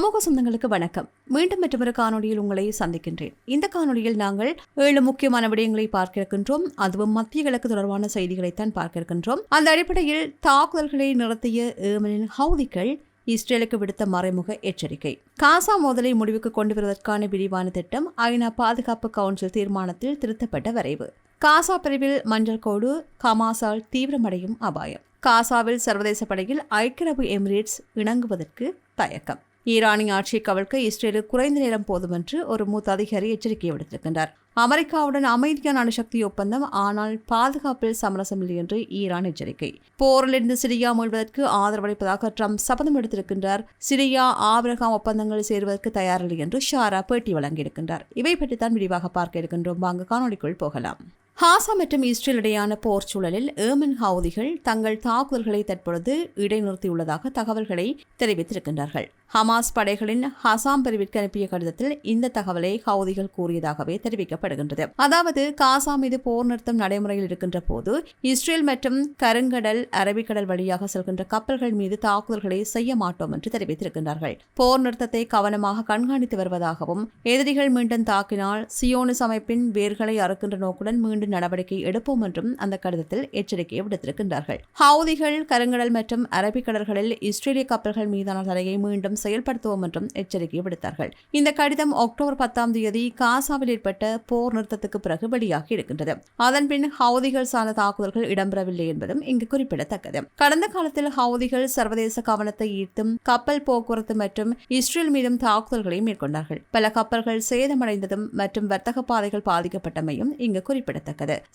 சமூக சொந்தங்களுக்கு வணக்கம். மீண்டும் மற்றொரு காணொலியில் உங்களை சந்திக்கின்றேன். இந்த காணொலியில் நாங்கள் ஏழு முக்கியமான விடயங்களை பார்க்க இருக்கின்றோம் அதுவும் மத்திய கிழக்கு தொடர்பான செய்திகளைத்தான் பார்க்க இருக்கின்றோம் அந்த அடிப்படையில் தாக்குதல்களை நிறுத்திய ஏமனின் ஹவுதிகள் இஸ்ரேலுக்கு விடுத்த மறைமுக எச்சரிக்கை. காசா மோதலை முடிவுக்கு கொண்டு வருவதற்கான விரிவான திட்டம் ஐநா பாதுகாப்பு கவுன்சில் தீர்மானத்தில் திருத்தப்பட்ட வரைவு. காசா பிரிவில் மஞ்சள் கோடு கமாசால் தீவிரமடையும் அபாயம். காசாவில் சர்வதேச படையில் ஐக்கிய அரபு எமிரேட்ஸ் இணங்குவதற்கு தயக்கம். ஈரானின் ஆட்சியை கவிழ்க்க இஸ்ரேலுக்கு குறைந்த நேரம் போதும் என்று ஒரு மூத்த அதிகாரி எச்சரிக்கை விடுத்திருக்கின்றார். அமெரிக்காவுடன் அமைதியான அணுசக்தி ஒப்பந்தம் ஆனால் பாதுகாப்பில் சமரசம் இல்லை என்று ஈரான் எச்சரிக்கை. போரிலிருந்து சிரியா மீள்வதற்கு ஆதரவளிப்பதாக ட்ரம்ப் சபதம் எடுத்திருக்கின்றார். சிரியா ஆபிரகாம் ஒப்பந்தங்கள் சேருவதற்கு தயாரில்லை என்று ஷாரா பேட்டி வழங்கியிருக்கின்றார். இவை பற்றித்தான் விரிவாக பார்க்க இருக்கின்றோம். வாங்க காணொலிக்குள் போகலாம். ஹாசா மற்றும் இஸ்ரேல் இடையான போர் சூழலில் ஏமன் ஹவுதிகள் தங்கள் தாக்குதல்களை தற்பொழுது இடைநிறுத்தியுள்ளதாக தகவல்களை தெரிவித்திருக்கின்றார்கள். ஹமாஸ் படைகளின் ஹசாம் பிரிவிற்கு அனுப்பிய கடிதத்தில் இந்த தகவலை ஹவுதிகள் கூறியதாகவே தெரிவிக்கப்படுகின்றது. அதாவது காசா மீது போர் நிறுத்தம் நடைமுறையில் இருக்கின்ற போது இஸ்ரேல் மற்றும் கருங்கடல் அரபிக்கடல் வழியாக செல்கின்ற கப்பல்கள் மீது தாக்குதல்களை செய்ய மாட்டோம் என்று தெரிவித்திருக்கின்றார்கள். போர் நிறுத்தத்தை கவனமாக கண்காணித்து வருவதாகவும் எதிரிகள் மீண்டும் தாக்கினால் சியோனிஸ் அமைப்பின் வேர்களை அறுக்கின்ற நோக்குடன் மீண்டும் நடவடிக்கை எடுப்போம் என்றும் அந்த கடிதத்தில் எச்சரிக்கை விடுத்திருக்கின்றார்கள். ஹவுதிகள் கருங்கடல் மற்றும் அரபிக்கடல்களில் இஸ்ரேலிய கப்பல்கள் மீதான தடையை மீண்டும் செயல்படுத்துவோம் என்றும் எச்சரிக்கை விடுத்தார்கள். இந்த கடிதம் அக்டோபர் பத்தாம் தேதி காசாவில் ஏற்பட்ட போர் நிறுத்தத்துக்கு பிறகு வெளியாகி இருக்கின்றது. அதன்பின் ஹவுதிகள் சார்ந்த தாக்குதல்கள் இடம்பெறவில்லை என்பதும் இங்கு குறிப்பிடத்தக்கது. கடந்த காலத்தில் ஹவுதிகள் சர்வதேச கவனத்தை ஈர்த்தும் கப்பல் போக்குவரத்து மற்றும் இஸ்ரேல் மீதும் தாக்குதல்களை மேற்கொண்டார்கள். பல கப்பல்கள் சேதமடைந்ததும் மற்றும் வர்த்தக பாதைகள் பாதிக்கப்பட்டமையும் இங்கு குறிப்பிடத்தக்கது.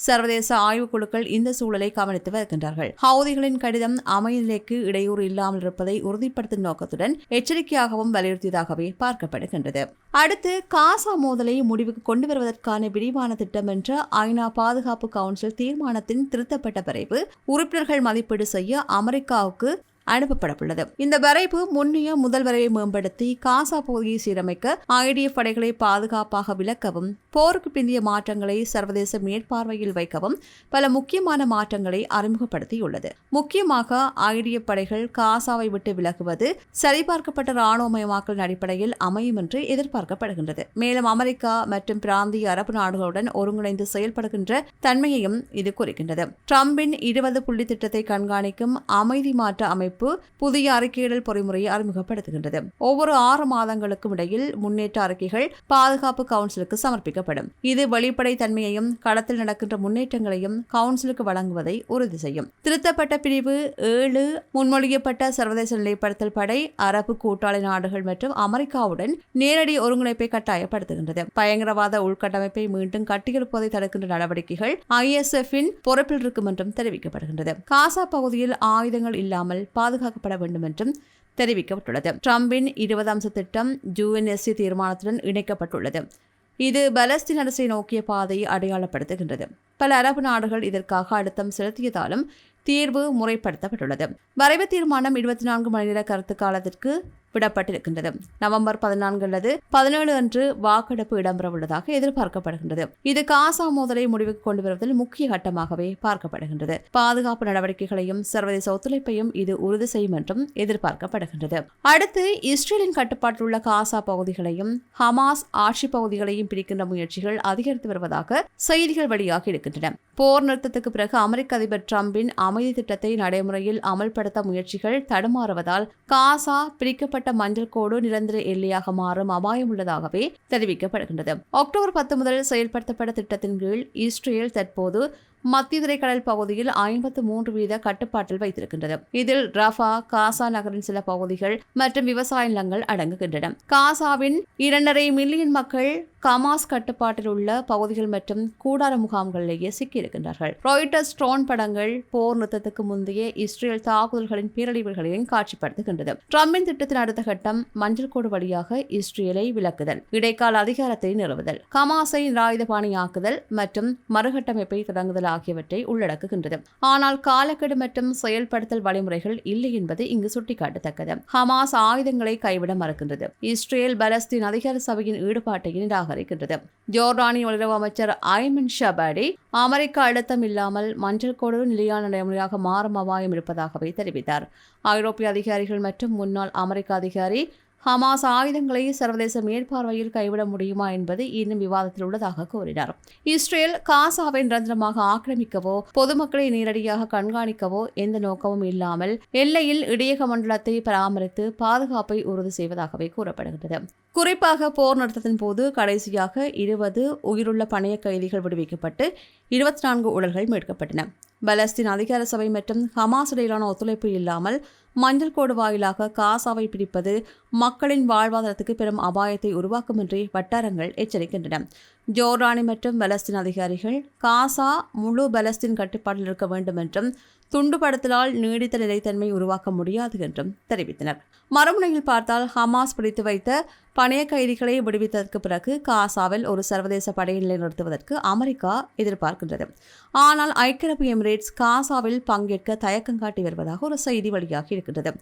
சர்வதேச ஆய்வுக்குழுக்கள் இந்த சூழலை கவனித்து வருகின்றார்கள். ஹவுதிகளின் கடிதம் அமைநிலைக்கு இடையூறு இல்லாமல் இருப்பதை உறுதிப்படுத்தும் நோக்கத்துடன் எச்சரிக்கையாகவும் வலியுறுத்தியதாகவே பார்க்கப்படுகின்றது. அடுத்து காசா மோதலை முடிவுக்கு கொண்டு வருவதற்கான விரிவான திட்டம் என்ற ஐநா பாதுகாப்பு கவுன்சில் தீர்மானத்தின் திருத்தப்பட்ட வரைவு உறுப்பினர்கள் மதிப்பீடு செய்ய அமெரிக்காவுக்கு அனுப்பப்படவுள்ளது. இந்த வரைவு முன்னைய முதல் வரைவை மேம்படுத்தி காசா பகுதியை சீரமைக்க ஐடிஎஃப் படைகளை பாதுகாப்பாக விளக்கவும் போருக்கு பிந்திய மாற்றங்களை சர்வதேச மேற்பார்வையில் வைக்கவும் பல முக்கியமான மாற்றங்களை அறிமுகப்படுத்தியுள்ளது. முக்கியமாக ஐடிஎஃப் படைகள் காசாவை விட்டு விலகுவது சரிபார்க்கப்பட்ட இராணுவமயமாக்கலின் அடிப்படையில் அமையும் என்று எதிர்பார்க்கப்படுகின்றது. மேலும் அமெரிக்கா மற்றும் பிராந்திய அரபு நாடுகளுடன் ஒருங்கிணைந்து செயல்படுகின்ற தன்மையையும் இது குறிக்கின்றது. ட்ரம்பின் இருபது புள்ளி திட்டத்தை கண்காணிக்கும் அமைதி மாற்ற அமைப்பு புதிய அறிக்கையிடல் பொறிமுறையை அறிமுகப்படுத்துகின்றது. ஒவ்வொரு ஆறு மாதங்களுக்கும் இடையில் முன்னேற்ற அறிக்கைகள் பாதுகாப்பு கவுன்சிலுக்கு சமர்ப்பிக்கப்படும். இது வெளிப்படை தன்மையையும் களத்தில் நடக்கின்ற முன்னேற்றங்களையும் கவுன்சிலுக்கு வழங்குவதை உறுதி செய்யும். திருத்தப்பட்ட பிரிவு ஏழு முன்மொழியப்பட்ட சர்வதேச நிலைப்படுத்தல் படை அரபு கூட்டாளி நாடுகள் மற்றும் அமெரிக்காவுடன் நேரடி ஒருங்கிணைப்பை கட்டாயப்படுத்துகின்றது. பயங்கரவாத உள்கட்டமைப்பை மீண்டும் கட்டியெழுப்பதை தடுக்கின்ற நடவடிக்கைகள் ஐஎஸ்எஃப்பின் பொறுப்பில் இருக்கும் என்றும் தெரிவிக்கப்படுகின்றது. காசா பகுதியில் ஆயுதங்கள் இல்லாமல் பாதுகாக்கப்பட வேண்டும் என்றும் தெரிவிக்கப்பட்டுள்ளது. ட்ரம்பின் இருபது அம்ச திட்டம் யுஎன்எஸ்சி தீர்மானத்துடன் இணைக்கப்பட்டுள்ளது. இது பலஸ்தீன் அரசை நோக்கிய பாதையை அடையாளப்படுத்துகின்றது. பல அரபு நாடுகள் இதற்காக அழுத்தம் செலுத்தியதாலும் தீர்வு முறைப்படுத்தப்பட்டுள்ளது. வரைவு தீர்மானம் இருபத்தி நான்கு மணி நேர கருத்து காலத்திற்கு விடப்பட்டிருக்கின்றது. நவம்பர் பதினான்கு அல்லது பதினேழு அன்று வாக்கெடுப்பு இடம்பெறவுள்ளதாக எதிர்பார்க்கப்படுகின்றது. இது காசா மோதலை முடிவுக்கு கொண்டு வருவதில் முக்கிய கட்டமாகவே பார்க்கப்படுகின்றது. பாதுகாப்பு நடவடிக்கைகளையும் சர்வதேச ஒத்துழைப்பையும் இது உறுதி செய்யும் என்றும் எதிர்பார்க்கப்படுகின்றது. அடுத்து இஸ்ரேலின் கட்டுப்பாட்டில் உள்ள காசா பகுதிகளையும் ஹமாஸ் ஆட்சி பகுதிகளையும் பிரிக்கின்ற முயற்சிகள் அதிகரித்து வருவதாக செய்திகள் வெளியாகி இருக்கின்றன. போர் நிறுத்தத்துக்கு பிறகு அமெரிக்க அதிபர் டிரம்பின் அமைதி திட்டத்தை நடைமுறையில் அமல்படுத்த முயற்சிகள் தடுமாறுவதால் காசா பிரிக்கப்பட்ட மஞ்சள் கோடு நிரந்தர எல்லையாக மாறும் அபாயம் உள்ளதாகவே தெரிவிக்கப்படுகின்றது. அக்டோபர் பத்து முதல் செயல்படுத்தப்பட்ட திட்டத்தின் கீழ் இஸ்ரேல் தற்போது மத்திய திரைக்கடல் பகுதியில் ஐம்பத்து மூன்று வீத கட்டுப்பாட்டில் வைத்திருக்கின்றது. இதில் ரஃபா காசா நகரின் சில பகுதிகள் மற்றும் விவசாய நிலங்கள் அடங்குகின்றன. காசாவின் இரண்டரை மில்லியன் மக்கள் கமாஸ் கட்டுப்பாட்டில் உள்ள பகுதிகள் மற்றும் கூடார முகாம்களிலேயே சிக்கியிருக்கின்றார்கள். ராய்டர்ஸ் ட்ரோன் படங்கள் போர் நிறுத்தத்துக்கு முந்தைய இஸ்ரேல் தாக்குதல்களின் பேரழிவுகளையும் காட்சிப்படுத்துகின்றது. ட்ரம்பின் திட்டத்தின் அடுத்த கட்டம் மஞ்சள் கோடு வழியாக இஸ்ரேலை விலக்குதல் இடைக்கால அதிகாரத்தை நிறுவுதல் கமாஸை நிராயுதபாணியாக்குதல் மற்றும் மறுகட்டமைப்பை தொடங்குதல் ஆகியவற்றை உள்ளடக்குகின்றது. ஆனால் காலக்கெடு மற்றும் செயல்படுத்தல் வழிமுறைகள் இல்லை என்பது இங்கு சுட்டிக்காட்டத்தக்கது. ஹமாஸ் ஆயுதங்களை கைவிட மறுக்கின்றது. இஸ்ரேல் பலஸ்தீன் அதிகார சபையின் ஈடுபாட்டை நிராகரிக்கின்றது. ஜோர்டானிய வெளியுறவு அமைச்சர் ஐமன் ஷபாடி அமெரிக்க அழுத்தம் இல்லாமல் மஞ்சள் கோடு நிலையான நடைமுறையாக மாறும் அபாயம் இருப்பதாகவே தெரிவித்தார். ஐரோப்பிய அதிகாரிகள் மற்றும் முன்னாள் அமெரிக்க அதிகாரி ஹமாஸ் ஆயுதங்களை சர்வதேச மேற்பார்வையில் கைவிட முடியுமா என்பது இன்னும் விவாதத்தில் உள்ளதாக கூறினார். இஸ்ரேல் காசாவை நிரந்தரமாக ஆக்கிரமிக்கவோ பொதுமக்களை நேரடியாக கண்காணிக்கவோ எந்த நோக்கமும் இல்லாமல் எல்லையில் இடையக மண்டலத்தை பராமரித்து பாதுகாப்பை உறுதி செய்வதாகவே கூறப்படுகிறது குறிப்பாக போர் நிறுத்தத்தின் போது கடைசியாக இருபது உயிருள்ள பணைய கைதிகள் விடுவிக்கப்பட்டு இருபத்தி நான்கு உடல்கள் மீட்கப்பட்டன. பலஸ்தீன் அதிகார சபை மற்றும் ஹமாஸ் இடையிலான ஒத்துழைப்பு இல்லாமல் மஞ்சள் கோடு வாயிலாக காசாவை பிடிப்பது மக்களின் வாழ்வாதாரத்துக்கு பெரும் அபாயத்தை உருவாக்கும் என்று வட்டாரங்கள் எச்சரிக்கின்றன. ஜோர்டானி மற்றும் பலஸ்தீன் அதிகாரிகள் காசா முழு பலஸ்தீன் கட்டுப்பாட்டில் இருக்க வேண்டும் என்றும் துண்டுபடுத்தலால் நீடித்த நிலைத்தன்மை உருவாக்க முடியாது என்றும் தெரிவித்தனர். மறுமுனையில் பார்த்தால் ஹமாஸ் பிடித்து வைத்த பணைய கைதிகளை விடுவித்ததற்கு பிறகு காசாவில் ஒரு சர்வதேச படையை நிலைநிறுத்துவதற்கு அமெரிக்கா எதிர்பார்க்கின்றது. ஆனால் ஐக்கிய அரபு எமிரேட்ஸ் காசாவில் பங்கேற்க தயக்கம் காட்டி வருவதாக ஒரு செய்தி வெளியாகி இருக்கின்றது.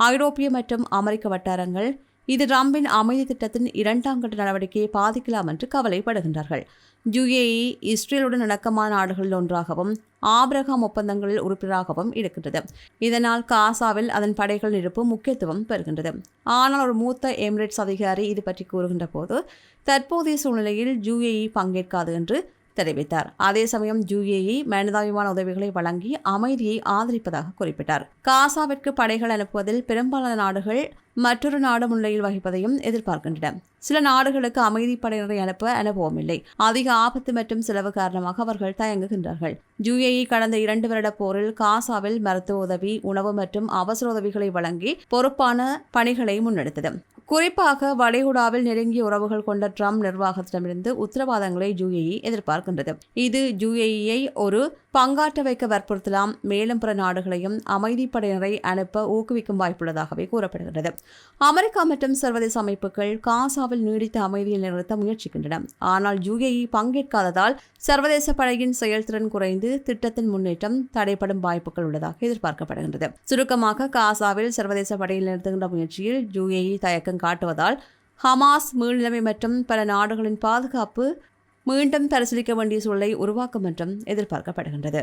ஐரோப்பிய மற்றும் அமெரிக்க வட்டாரங்கள் இது ட்ரம்பின் அமைதி திட்டத்தின் இரண்டாம் கட்ட நடவடிக்கையை பாதிக்கலாம் என்று கவலைப்படுகின்றார்கள். யுஏஇ இஸ்ரேலுடன் இணக்கமான நாடுகளில் ஒன்றாகவும் ஆபிரகாம் ஒப்பந்தங்களில் உறுப்பினராகவும் இருக்கின்றது. இதனால் காசாவில் அதன் படைகள் இருப்பு முக்கியத்துவம் பெறுகின்றது. ஆனால் ஒரு மூத்த எமிரேட்ஸ் அதிகாரி இது பற்றி கூறுகின்ற போது தற்போதைய சூழ்நிலையில் யுஏஇ பங்கேற்காது என்று தெரிவித்தார். அதே சமயம் யுஏஇ மனிதாபிமான உதவிகளை வழங்கி அமைதியை ஆதரிப்பதாக குறிப்பிட்டார். காசாவிற்கு படைகள் அனுப்புவதில் பெரும்பாலான நாடுகள் மற்றொரு நாடு முன்னிலையில் வகிப்பதையும் எதிர்பார்க்கின்றன. சில நாடுகளுக்கு அமைதி படையினரை அனுப்ப அனுபவம் இல்லை அதிக ஆபத்து மற்றும் செலவு காரணமாக அவர்கள் தயங்குகின்றார்கள். யுஏஇ கடந்த இரண்டு வருட போரில் காசாவில் மருத்துவ உதவி உணவு மற்றும் அவசர உதவிகளை வழங்கி பொறுப்பான பணிகளை முன்னெடுத்தது. குறிப்பாக வளைகுடாவில் நெருங்கிய உறவுகள் கொண்ட ட்ரம்ப் நிர்வாகத்திடமிருந்து உத்தரவாதங்களை யுஏஇ எதிர்பார்க்கின்றது. இது யுஏஇயை ஒரு பங்காற்ற வைக்க வற்புறுத்தலாம். மேலும் பிற நாடுகளையும் அமைதிப்படையினரை அனுப்ப ஊக்குவிக்கும் வாய்ப்புள்ளதாகவே கூறப்படுகிறது அமெரிக்கா மற்றும் சர்வதேச அமைப்புகள் காசாவில் நீடித்த அமைதியை நிறுத்த முயற்சிக்கின்றன. ஆனால் யுஏஇ பங்கேற்காததால் சர்வதேச படையின் செயல்திறன் குறைந்து திட்டத்தின் முன்னேற்றம் தடைப்படும் வாய்ப்புகள் உள்ளதாக எதிர்பார்க்கப்படுகின்றது. சுருக்கமாக காசாவில் சர்வதேச படையில் நிறுத்துகின்ற முயற்சியில் யுஏஇ தயக்கம் காட்டுவதால் ஹமாஸ் மீள்நிலைமை மற்றும் பல நாடுகளின் பாதுகாப்பு மீண்டும் பரிசீலிக்க வேண்டிய சூழலை உருவாக்கும் என்றும் எதிர்பார்க்கப்படுகின்றது.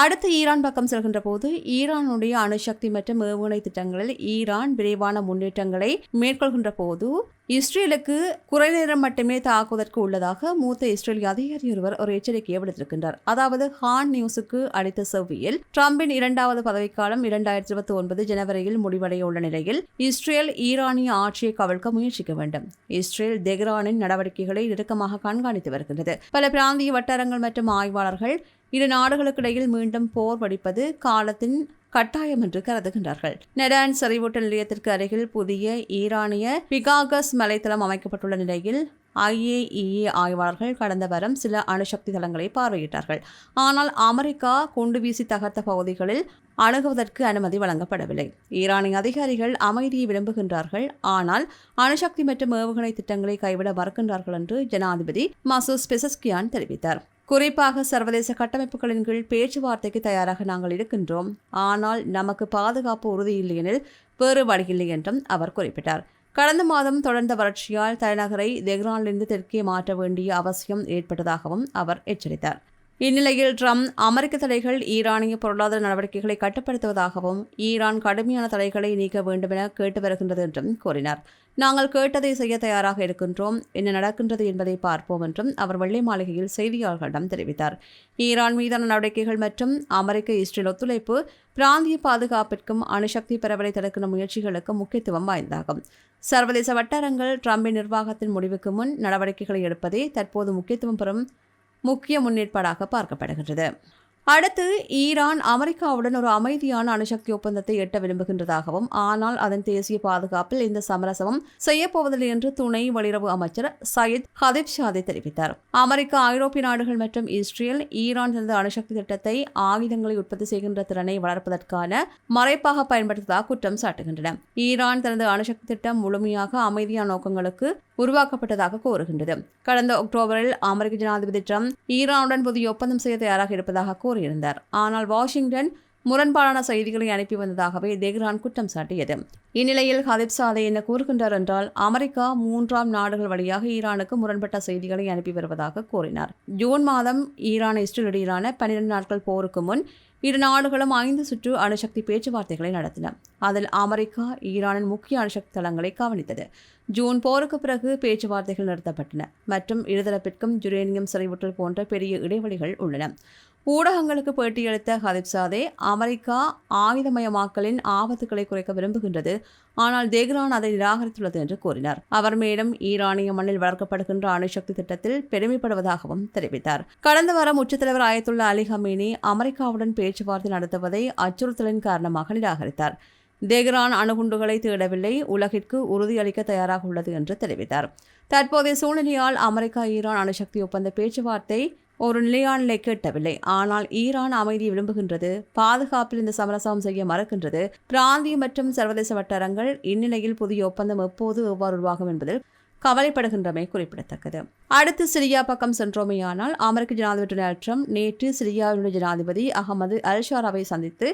அடுத்து ஈரான் பக்கம் செல்கின்ற போது ஈரானுடைய அணுசக்தி மற்றும் ஏவுகணை திட்டங்களில் ஈரான் விரைவான முன்னேற்றங்களை மேற்கொள்கின்ற போது இஸ்ரேலுக்கு குறை நேரம் மட்டுமே தாக்குவதற்கு உள்ளதாக மூத்த இஸ்ரேலிய அதிகாரி ஒருவர் ஒரு எச்சரிக்கையை விடுத்திருக்கின்றார். அதாவது ஹான் நியூஸுக்கு அளித்த செவ்வியில் ட்ரம்பின் இரண்டாவது பதவிக்காலம் இரண்டாயிரத்தி இருபத்தி ஒன்பது ஜனவரியில் முடிவடைய உள்ள நிலையில் இஸ்ரேல் ஈரானிய ஆட்சியை கவிழ்க்க முயற்சிக்க வேண்டும். இஸ்ரேல் தெஹ்ரானின் நடவடிக்கைகளை நெருக்கமாக கண்காணித்து வருகின்றது. பல பிராந்திய வட்டாரங்கள் மற்றும் ஆய்வாளர்கள் இரு நாடுகளுக்கிடையில் மீண்டும் போர் வடிப்பது காலத்தின் கட்டாயம் என்று கருதுகின்றார்கள். நெடான் செறிவூட்டல் நிலையத்திற்கு அருகில் புதிய ஈரானிய பிகாகஸ் மலைத்தளம் அமைக்கப்பட்டுள்ள நிலையில் ஐஏஇஏ ஆய்வாளர்கள் கடந்த வாரம் சில அணுசக்தி தளங்களை பார்வையிட்டார்கள். ஆனால் அமெரிக்கா குண்டு வீசி தகர்த்த பகுதிகளில் அணுகுவதற்கு அனுமதி வழங்கப்படவில்லை. ஈரானிய அதிகாரிகள் அமைதியை விரும்புகின்றார்கள். ஆனால் அணுசக்தி மற்றும் ஏவுகணை திட்டங்களை கைவிட மறுக்கின்றார்கள் என்று ஜனாதிபதி மசூஸ் பெசஸ்கியான் தெரிவித்தார். குறிப்பாக சர்வதேச கட்டமைப்புகளின் கீழ் பேச்சுவார்த்தைக்கு தயாராக நாங்கள் இருக்கின்றோம். ஆனால் நமக்கு பாதுகாப்பு உறுதி இல்லையெனில் வேறு வழியில்லை என்றும் அவர் குறிப்பிட்டார். கடந்த மாதம் தொடர்ந்த வறட்சியால் தலைநகரை தெஹ்ரானிலிருந்து தெற்கே மாற்ற வேண்டிய அவசியம் ஏற்பட்டதாகவும் அவர் எச்சரித்தார். இந்நிலையில் ட்ரம்ப் அமெரிக்க தடைகள் ஈரானிய பொருளாதார நடவடிக்கைகளை கட்டுப்படுத்துவதாகவும் ஈரான் கடுமையான தடைகளை நீக்க வேண்டும் என கேட்டு வருகின்றது என்றும் கூறினார். நாங்கள் கேட்டதை செய்ய தயாராக இருக்கின்றோம். என்ன நடக்கின்றது என்பதை பார்ப்போம் என்றும் அவர் வெள்ளை மாளிகையில் செய்தியாளர்களிடம் தெரிவித்தார். ஈரான் மீதான நடவடிக்கைகள் மற்றும் அமெரிக்க இஸ்ரேல் ஒத்துழைப்பு பிராந்திய பாதுகாப்பிற்கும் அணுசக்தி பரவலை தடுக்கின்ற முயற்சிகளுக்கும் முக்கியத்துவம் வாய்ந்ததாகும். சர்வதேச வட்டாரங்கள் ட்ரம்பின் நிர்வாகத்தின் முடிவுக்கு முன் நடவடிக்கைகளை எடுப்பதே தற்போது முக்கியத்துவம் பெறும் முக்கிய முன்னேற்பாடாக பார்க்கப்படுகின்றது. அடுத்து ஈரான் அமெரிக்காவுடன் ஒரு அமைதியான அணுசக்தி ஒப்பந்தத்தை எட்ட விரும்புகின்றதாகவும் ஆனால் அதன் தேசிய பாதுகாப்பில் இந்த சமரசமும் செய்யப்போவதில்லை என்று துணை வெளியுறவு அமைச்சர் சயித் ஹதீப் ஷாதே தெரிவித்தார். அமெரிக்கா ஐரோப்பிய நாடுகள் மற்றும் இஸ்ரேல் ஈரான் தனது அணுசக்தி திட்டத்தை ஆயுதங்களை உற்பத்தி செய்கின்ற திறனை வளர்ப்பதற்கான மறைப்பாக பயன்படுத்துவதாக குற்றம் சாட்டுகின்றன. ஈரான் தனது அணுசக்தி திட்டம் முழுமையாக அமைதியான நோக்கங்களுக்கு உருவாக்கப்பட்டதாக கூறுகின்றது. கடந்த அக்டோபரில் அமெரிக்க ஜனாதிபதி ட்ரம்ப் ஈரானுடன் புதிய ஒப்பந்தம் செய்ய தயாராக இருப்பதாக கூறியிருந்தார். ஆனால் வாஷிங்டன் முரண்பாடான செய்திகளை அனுப்பி வந்ததாகவே தெஹ்ரான் குற்றம் சாட்டியது. இந்நிலையில் ஹதிப் சாதை என்ன கூறுகின்றார் என்றால் அமெரிக்கா மூன்றாம் நாடுகள் வழியாக ஈரானுக்கு முரண்பட்ட செய்திகளை அனுப்பி வருவதாக கூறினார். ஜூன் மாதம் ஈரான் இஸ்ரேல் பனிரெண்டு பன்னிரண்டு நாட்கள் போருக்கு முன் இரு நாடுகளும் ஐந்து சுற்று அணுசக்தி பேச்சுவார்த்தைகளை நடத்தின. அதில் அமெரிக்கா ஈரானின் முக்கிய அணுசக்தி தளங்களை கவனித்தது. ஜூன் போருக்கு பிறகு பேச்சுவார்த்தைகள் நிறுத்தப்பட்டன. மற்றும் இருதரப்பிற்கும் யுரேனியம் செறிவூட்டல் போன்ற பெரிய இடைவெளிகள் உள்ளன. ஊடகங்களுக்கு பேட்டியளித்த ஹதிப்சாதே அமெரிக்கா ஆயுதமயமாக்கலின் ஆபத்துக்களை குறைக்க விரும்புகின்றது. ஆனால் தெஹ்ரான் அதை நிராகரித்துள்ளது என்று கூறினார். அவர் மேலும் ஈரானிய மண்ணில் வளர்க்கப்படுகின்ற அணுசக்தி திட்டத்தில் பெருமைப்படுவதாகவும் தெரிவித்தார். கடந்த வாரம் உச்சத்தலைவர் ஆயத்துள்ள அலி ஹமீனி அமெரிக்காவுடன் பேச்சுவார்த்தை நடத்துவதை அச்சுறுத்தலின் காரணமாக நிராகரித்தார். தெஹ்ரான் அணுகுண்டுகளை தேடவில்லை உலகிற்கு உறுதியளிக்க தயாராக உள்ளது என்று தெரிவித்தார். தற்போதைய சூழ்நிலையால் அமெரிக்கா ஈரான் அணுசக்தி ஒப்பந்த பேச்சுவார்த்தை ஒரு நிலையான கேட்டவில்லை ஆனால் ஈரான் அமைதியை விரும்புகின்றது பாதுகாப்பில் இந்த சமரசம் செய்ய மறக்கின்றது. பிராந்திய மற்றும் சர்வதேச வட்டாரங்கள் இந்நிலையில் புதிய ஒப்பந்தம் எப்போது எவ்வாறு உருவாகும் என்பதில் கவலைப்படுகின்றமை குறிப்பிடத்தக்கது. அடுத்து சிரியா பக்கம் சென்றோமேயானால் அமெரிக்க ஜனாதிபதி டொனால்ட் ட்ரம்ப் நேற்று சிரியாவினுடைய ஜனாதிபதி அகமது அல்ஷாராவை சந்தித்து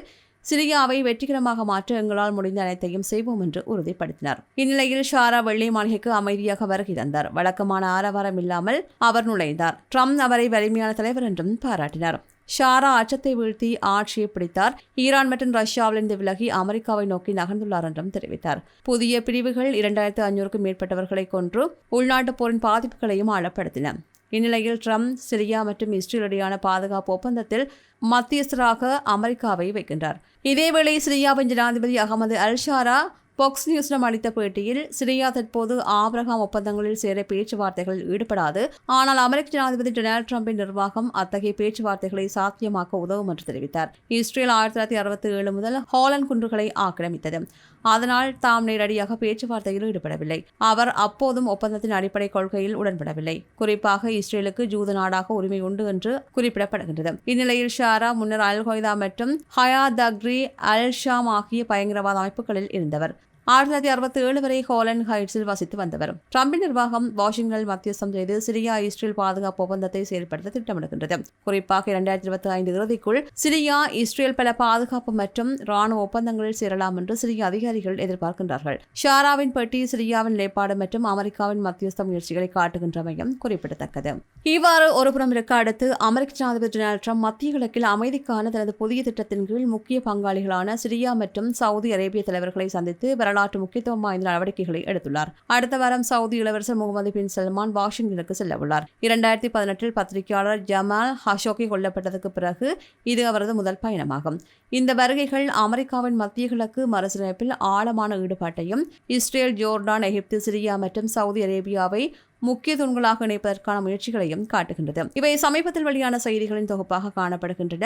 சிரியாவை வெற்றிகரமாக மாற்ற எங்களால் முடிந்த அனைத்தையும் செய்வோம் என்று உறுதிப்படுத்தினார். இந்நிலையில் ஷாரா வெள்ளை மாளிகைக்கு அமைதியாக வருகை தந்தார். வழக்கமான ஆரவாரம் இல்லாமல் அவர் நுழைந்தார். ட்ரம்ப் அவரை வலிமையான தலைவர் என்றும் பாராட்டினார். ஷாரா அச்சத்தை வீழ்த்தி ஆட்சியை பிடித்தார். ஈரான் மற்றும் ரஷ்யாவிலிருந்து விலகி அமெரிக்காவை நோக்கி நகர்ந்துள்ளார் என்றும் தெரிவித்தார். புதிய பிரிவுகள் இரண்டாயிரத்து ஐநூறுக்கும் மேற்பட்டவர்களை கொன்று உள்நாட்டுப் போரின் பாதிப்புகளையும் ஆழப்படுத்தின. இந்நிலையில் ட்ரம்ப் சிரியா மற்றும் இஸ்ரேல் இடையான பாதுகாப்பு ஒப்பந்தத்தில் மத்தியஸ்தராக அமெரிக்காவை வைக்கின்றார். இதேவேளை சிரியாவின் ஜனாதிபதி அகமது அல்ஷாரா ஃபோக்ஸ் நியூஸிடம் அளித்த பேட்டியில் சிரியா தற்போது ஆபிரகாம் ஒப்பந்தங்களில் சேர பேச்சுவார்த்தைகளில் ஈடுபடாது ஆனால் அமெரிக்க ஜனாதிபதி டொனால்டு டிரம்பின் நிர்வாகம் அத்தகைய பேச்சுவார்த்தைகளை சாத்தியமாக்க உதவும் என்று தெரிவித்தார் இஸ்ரேல் ஆயிரத்தி தொள்ளாயிரத்தி அறுபத்தி ஏழு முதல் ஹாலண்ட் குன்றுகளை ஆக்கிரமித்தது அதனால் தாம் நேரடியாக பேச்சுவார்த்தையில் ஈடுபடவில்லை அவர் அப்போதும் ஒப்பந்தத்தின் அடிப்படை கொள்கையில் உடன்படவில்லை குறிப்பாக இஸ்ரேலுக்கு ஜூத நாடாக உரிமை உண்டு என்று குறிப்பிடப்படுகின்றது இந்நிலையில் ஷாரா முன்னர் அல் கொய்தா மற்றும் ஹயா தக்ரி அல் ஷாம் ஆகிய பயங்கரவாத அமைப்புகளில் இருந்தவர் ஆயிரத்தி தொள்ளாயிரத்தி அறுபத்தி ஏழு வரை ஹாலண்ட் ஹைட்ஸில் வசித்து வந்தவர் டிரம்பின் நிர்வாகம் வாஷிங்டனில் மத்தியஸ்தம் செய்து சிரியா இஸ்ரேல் பாதுகாப்பு ஒப்பந்தத்தை செயல்படுத்த திட்டமிடுகின்றது குறிப்பாக இரண்டாயிரத்தி இருபத்தி ஐந்து இறுதிக்குள் சிரியா இஸ்ரேல் பல பாதுகாப்பு மற்றும் ராணுவ ஒப்பந்தங்களில் சேரலாம் என்று சிரிய அதிகாரிகள் எதிர்பார்க்கின்றார்கள் ஷாராவின் பெட்டி சிரியாவின் நிலைப்பாடு மற்றும் அமெரிக்காவின் மத்தியஸ்த முயற்சிகளை காட்டுகின்றமையும் குறிப்பிடத்தக்கது இவ்வாறு ஒருபுறம் இருக்க அடுத்து அமெரிக்க ஜனாதிபதி டொனால்டு ட்ரம்ப் மத்திய கிழக்கில் அமைதிக்கான தனது புதிய திட்டத்தின் கீழ் முக்கிய பங்காளிகளான சிரியா மற்றும் சவுதி அரேபிய தலைவர்களை சந்தித்து வரலாற்று முக்கியத்துவம் வாய்ந்த நடவடிக்கைகளை எடுத்துள்ளார். அடுத்த வாரம் சவுதி இளவரசர் முகமது பின் சல்மான் வாஷிங்டனுக்கு செல்ல உள்ளார். இரண்டாயிரத்தி பதினெட்டில் பத்திரிகையாளர் ஜமால் ஹஷோக்கி கொல்லப்பட்டதற்கு பிறகு இது அவரது முதல் பயணமாகும். இந்த வருகைகள் அமெரிக்காவின் மத்திய கிழக்கு மறுசீரமைப்பில் ஆழமான ஈடுபாட்டையும் இஸ்ரேல் ஜோர்டான் எகிப்து சிரியா மற்றும் சவுதி அரேபியாவை முக்கிய தூண்களாக இணைப்பதற்கான முயற்சிகளையும் காட்டுகின்றது. இவை சமீபத்தில் வெளியான செய்திகளின் தொகுப்பாக காணப்படுகின்றன.